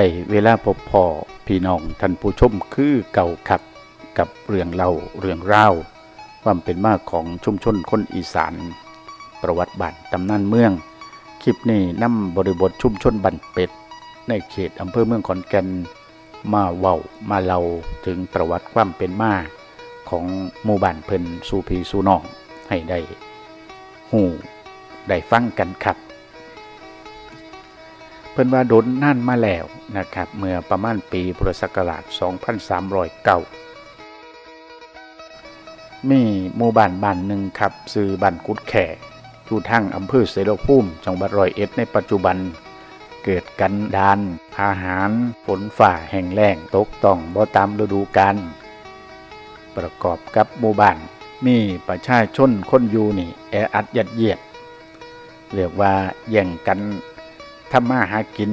ได้เวลาพบพ่อพี่น้องท่านผู้ชมคือเก่าครับกับเรื่องเล่าเรื่องราวความเป็นมาของชุมชนคนอีสาน ประวัติบ้านตำนานเมือง คลิปนี้นำบริบทชุมชนบันเป็ด ในเขตอำเภอเมืองขอนแก่นมาเว้ามาเล่าถึงประวัติความเป็นมาของหมู่บ้านเพิ่นสู่พี่สู่น้องให้ได้หูได้ฟังกันครับ เพิ่นว่าโดนนั่นมาแล้วนะครับ เมื่อประมาณปีพุทธศักราช 2309 มีหมู่บ้านบ้านหนึ่งครับซื้อบ้านกุดแข่อยู่ทางอำเภอเสรภูมิจังหวัดร้อยเอ็ดในปัจจุบัน เกิดกันดานอาหารฝนฝ่าแห่งแล้งตกต้องบ่ตามฤดูกาลประกอบกับหมู่บ้านมีประชาชนคนอยู่นี่แออัดยัดเยียดเรียกว่าแย่งกัน ทำมาหากิน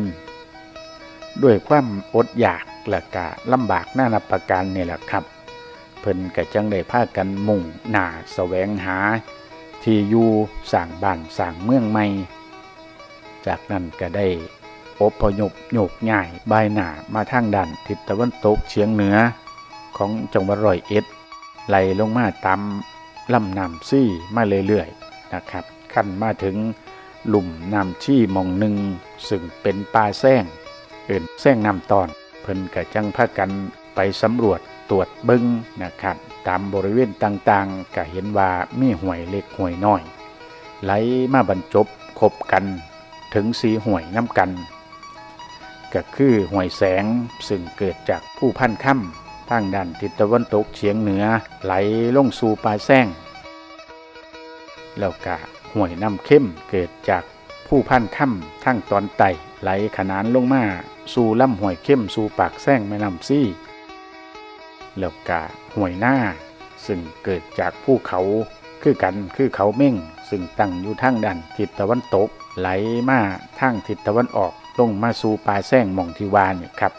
ด้วยความอดอยากและกะลำบากหน้านับประการนี่แหละครับ เพิ่นก็จังได้พากันมุ่งหน้าแสวงหา ที่อยู่สร้างบ้านสร้างเมืองใหม่ จากนั้นก็ได้อพยพโยกง่ายบายหน้ามาทางด้านทิศตะวันตกเฉียงเหนือ ของจังหวัดร้อยเอ็ดไหลลงมาตามลำน้ำซี่มาเรื่อยๆนะครับ ขั้นมาถึงหลุมน้ำชี่มองหนึ่ง ซึ่งเป็นป่าแซงเอินแซงน้ำตอน เพิ่นก็จังพากันไปสำรวจตรวจเบิ้งนะครับ ตามบริเวณต่างๆ ก็เห็นว่ามีห่วยเล็กห่วยน้อย ไหลมาบรรจบคบกันถึงสีห่วยน้ำกัน ก็คือห่วยแสงซึ่งเกิดจากผู้พันค่ำทางด้านทิศตะวันตกเฉียงเหนือไหลลงสู่ป่าแซงแล้วก็ห่วยน้ำเข้มเกิดจาก ผู้พันค่ำทางตอนใต้ไหลขนานลงมา สู่ลำห่วยเข้มสู่ปากแซงแม่น้ำซี่แล้วก็ห่วยหน้า ซึ่งเกิดจากภูเขาคือกันคือเขาเม่ง ซึ่งตั้งอยู่ทางด้านทิศตะวันตก ไหลมาทางทิศตะวันออกลงมาสู่ป่าแซงหมองทิวาเนี่ยครับ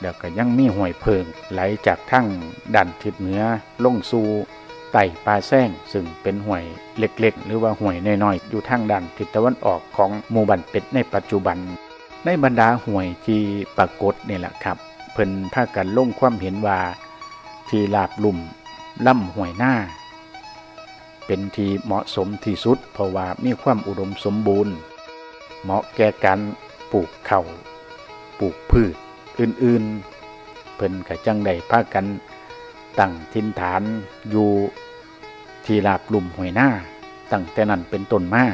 เดี๋ยวก็ยังมีห่วยเพิงไหลจากทางด้านทิศเหนือลงสู่ ไต่ป่าแซงซึ่งเป็นห่วยเล็กๆ หรือว่าห่วยน้อยๆ อยู่ทางด้านทิศตะวันออกของหมู่บ้านเป็ดในปัจจุบัน ในบรรดาห่วยที่ปรากฏนี่แหละครับ เพิ่นพากันลงความเห็นว่า ที่ลาบลุ่มล่ำห่วยหน้า เป็นที่เหมาะสมที่สุด เพราะว่ามีความอุดมสมบูรณ์ เหมาะแก่การปลูกเขา่าวปลูกพืชอื่นๆ เพิ่นก็จังได้พากัน ตั้งทินฐานอยู่ที่ลาบลุ่มห่วยหน้า ตั้งแต่นั้นเป็นต้นมา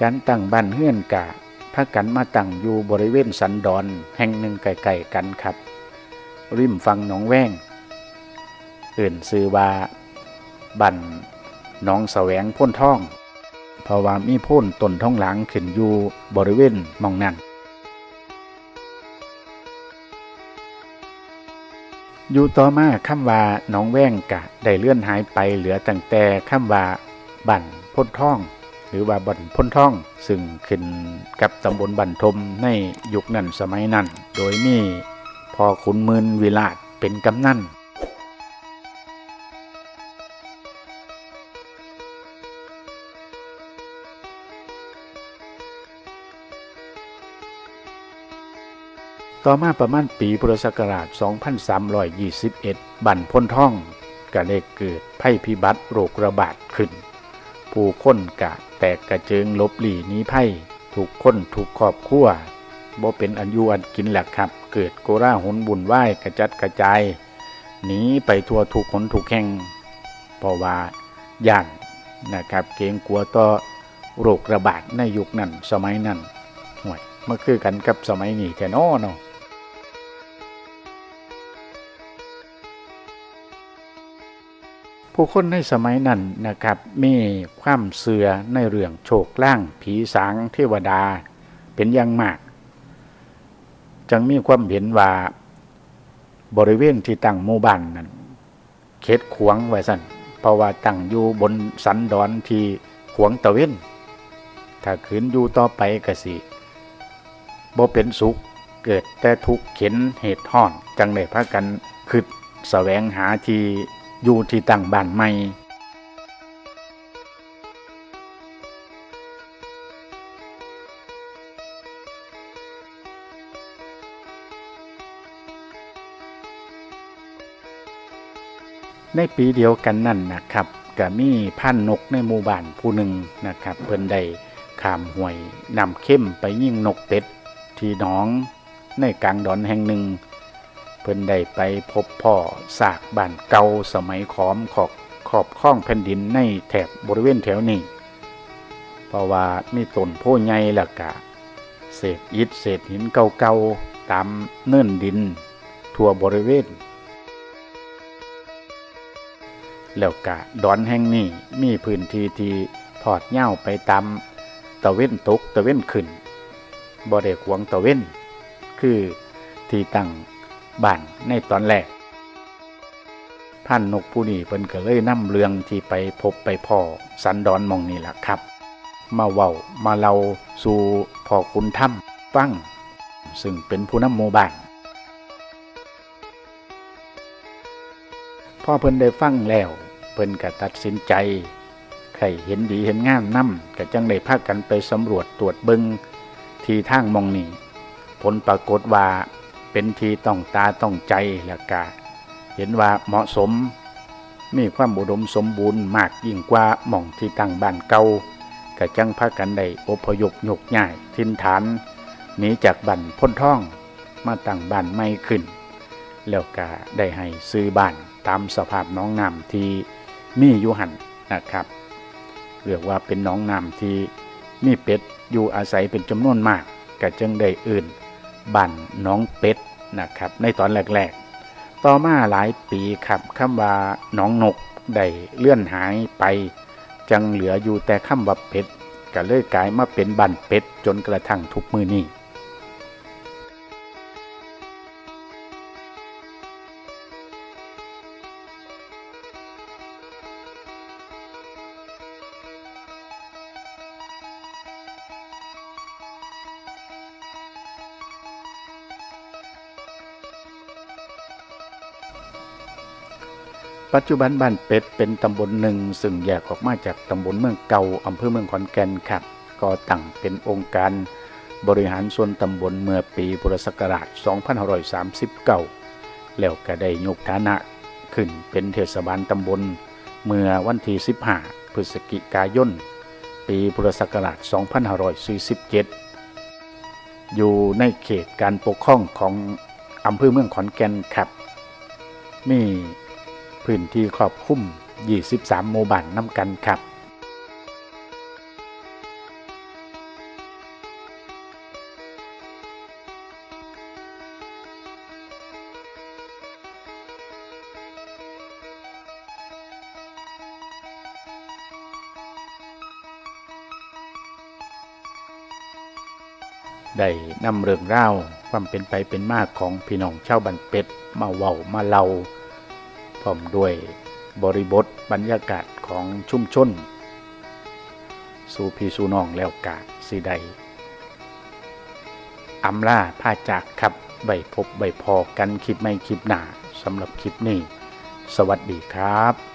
การตั้งบ้านเฮือนกะพากันมาตั้งอยู่บริเวณสันดอนแห่งหนึ่งไกลๆกันครับ ริมฝั่งหนองแวงเอื่นซื้อว่าบันหนองแสวงพ้นท่อง เพราะว่ามีพ่นต้นท้องหลังขึ้นอยู่บริเวณมองนั้น อยู่ต่อมาคำว่าหนองแว่งกะได้เลื่อนหายไปเหลือตั้งแต่คำว่าบั่นพ้นท่อง หรือว่าบั่นพ้นท่อง ซึ่งขึ้นกับตำบลบั่นทมในยุคนั้นสมัยนั้น โดยมีพอขุนมืนวิลาศเป็นกำนัน ต่อมาประมาณปีพุทธศักราช 2321 บั่นพ้นท่องก็ได้เกิดภัยพิบัติโรคระบาดขึ้น ผู้คนกะแตกกระเจิงลบหลีนี้ภัยถูกคนถูกครอบครัวบ่เป็นอันยูอันกินแหละครับ เกิดโกราหนบุญไหวกระจัดกระจายหนีไปทั่วทุกคนทุกแห่งเพราะว่าย่านนะครับเกรงกลัวต่อโรคระบาดในยุคนั้นสมัยนั้นห่วยมาคือกันกับสมัยนี้แท้นอเนาะ ผู้คนในสมัยนั้นนะครับ มีความเสื่อในเรื่องโชคล่าง ผีสางเทวดา เป็นอย่างมากจังมีความเห็นว่าบริเวณที่ตั้งหมู่บ้านนั้นเขตขวางไว้สั่นเพราะว่าตั้งอยู่บนสันดอนที่ขวางตะเวนถ้าขืนอยู่ต่อไปก็สิบ่เป็นสุขเกิดแต่ทุกข์เข็นเหตุห้อน จังได้พากันคิดแสวงหาที่ อยู่ที่ต่างบ้านใหม่ในปีเดียวกันนั่นนะครับก็มีพันนกในหมู่บ้านผู้หนึ่งนะครับ เพิ่นได้ขามห่วยนำเข้มไปยิงนกเป็ด ที่น้องในกลางดอนแห่งหนึ่ง เพิ่นได้ไปพบพ่อซากบ้านเก่าสมัยขอมขอบขอบข้องแผ่นดินในแถบบริเวณแถวนี้ เพราะว่ามีต้นโพใหญ่ละกะ เศษอิฐเศษหินเก่าๆตามเนื่นดิน ทั่วบริเวณ แล้วกะดอนแห่งนี้มีพื้นที่ที่ทอดเหย้าไปตามตะเว้นตกตะเว้นขึ้นบ่ได้ขวงตะเว้น คือที่ตั้ง บ้านในตอนแรกพันนกผู้นี้เพิ่นก็เลยนำเรื่องที่ไปพบไปพ่อสันดอนมองนี่แหละครับ มาเว้ามาเล่าสู่พ่อคุณถ้ำฟังซึ่งเป็นผู้นำหมู่บ้านพ่อเพิ่นได้ฟังแล้ว เพิ่นก็ตัดสินใจใครเห็นดีเห็นงามนํก็จังได้พากันไปสำรวจตรวจเบิงที่ทางมองนี้ผลปรากฏว่า เป็นทีต้องตาต้องใจแล้วก็เห็นว่าเหมาะสม มีความอุดมสมบูรณ์มากยิ่งกว่าหม่องที่ตั้งบ้านเก่าก็จังพากันได้อพยพยกย้ายทินฐานหนีจากบ้านพ้นท่องมาตั้งบ้านใหม่ขึ้น แล้วก็ได้ให้ซื้อบ้านตามสภาพน้องน้ำที่มีอยู่หันนะครับเรียกว่าเป็นน้องน้ำที่มีเป็ดอยู่อาศัยเป็นจำนวนมากก็จึงได้อื่น บ้านน้องเป็ดนะครับ ในตอนแรกๆ ต่อมาหลายปีครับคำว่าน้องนกได้เลื่อนหายไป จังเหลืออยู่แต่คำว่าเป็ดก็เลยกลายมาเป็นบ้านเป็ดจนกระทั่งทุกมือนี้ ปัจจุบันบ้านเป็ดเป็นตำบลหนึ่งซึ่งแยกออกมาจากตำบลเมืองเก่าอำเภอเมืองขอนแก่นครับก็ตั้งเป็นองค์การบริหารส่วนตำบลเมื่อปีพุทธศักราช 2539 แล้วก็ได้ยกฐานะขึ้นเป็นเทศบาลตำบลเมื่อวันที่ 15 พฤศจิกายน ปีพุทธศักราช 2547 อยู่ในเขตการปกครองของอำเภอเมืองขอนแก่นครับ มี พื้นที่ครอบคลุม 23 หมู่บ้านน้ำกันครับได้นำเรื่องราวความเป็นไปเป็นมาของพี่น้องชาวบันเป็ด มาเว้ามาเล่า พร้อมด้วยบริบทบรรยากาศของชุมชน สู่พี่สู่น้องแล้วกาสิใดอำลาผ้าจากครับใบพบใบพอกันคลิปไม่คลิปหนาสำหรับคลิปนี้ สวัสดีครับ